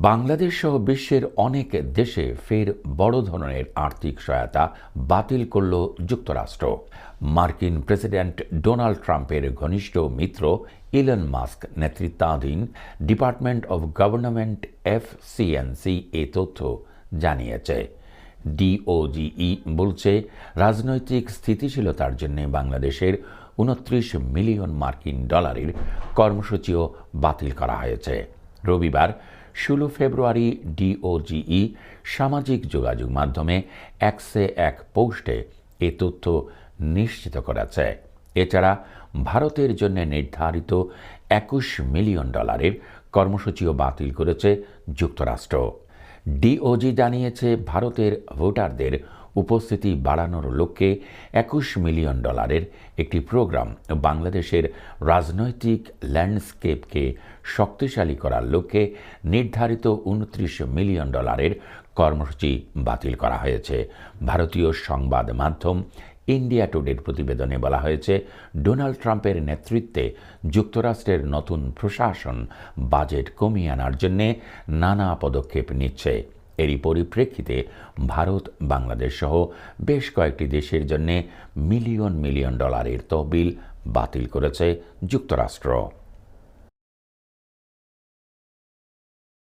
বাংলাদেশ সহ বিশ্বের অনেক দেশে ফের বড় ধরনের আর্থিক সহায়তা বাতিল করল যুক্তরাষ্ট্র। মার্কিন প্রেসিডেন্ট ডোনাল্ড ট্রাম্পের ঘনিষ্ঠ মিত্র ইলন মাস্ক নেতৃত্বাধীন ডিপার্টমেন্ট অব গভর্নমেন্ট এফসিএনসি এ তথ্য জানিয়েছে। ডিওজিই বলছে, রাজনৈতিক স্থিতিশীলতার জন্য বাংলাদেশের উনত্রিশ মিলিয়ন মার্কিন ডলারের কর্মসূচিও বাতিল করা হয়েছে। রবিবার ষোলো ফেব্রুয়ারি ডিওজিই সামাজিক যোগাযোগ মাধ্যমে একসে এক পোস্টে এ তথ্য নিশ্চিত করেছে। এছাড়া ভারতের জন্য নির্ধারিত একুশ মিলিয়ন ডলারের কর্মসূচিও বাতিল করেছে যুক্তরাষ্ট্র। ডিওজি জানিয়েছে, ভারতের ভোটারদের উপস্থিতি বাড়ানোর লক্ষ্যে একুশ মিলিয়ন ডলারের একটি প্রোগ্রাম বাংলাদেশের রাজনৈতিক ল্যান্ডস্কেপকে শক্তিশালী করার লক্ষ্যে নির্ধারিত উনত্রিশ মিলিয়ন ডলারের কর্মসূচি বাতিল করা হয়েছে। ভারতীয় সংবাদ মাধ্যম ইন্ডিয়া টুডের প্রতিবেদনে বলা হয়েছে, ডোনাল্ড ট্রাম্পের নেতৃত্বে যুক্তরাষ্ট্রের নতুন প্রশাসন বাজেট কমিয়ে আনার জন্যে নানা পদক্ষেপ নিচ্ছে। এরই পরিপ্রেক্ষিতে ভারত, বাংলাদেশ সহ বেশ কয়েকটি দেশের জন্য মিলিয়ন মিলিয়ন ডলারের তহবিল বাতিল করেছে যুক্তরাষ্ট্র।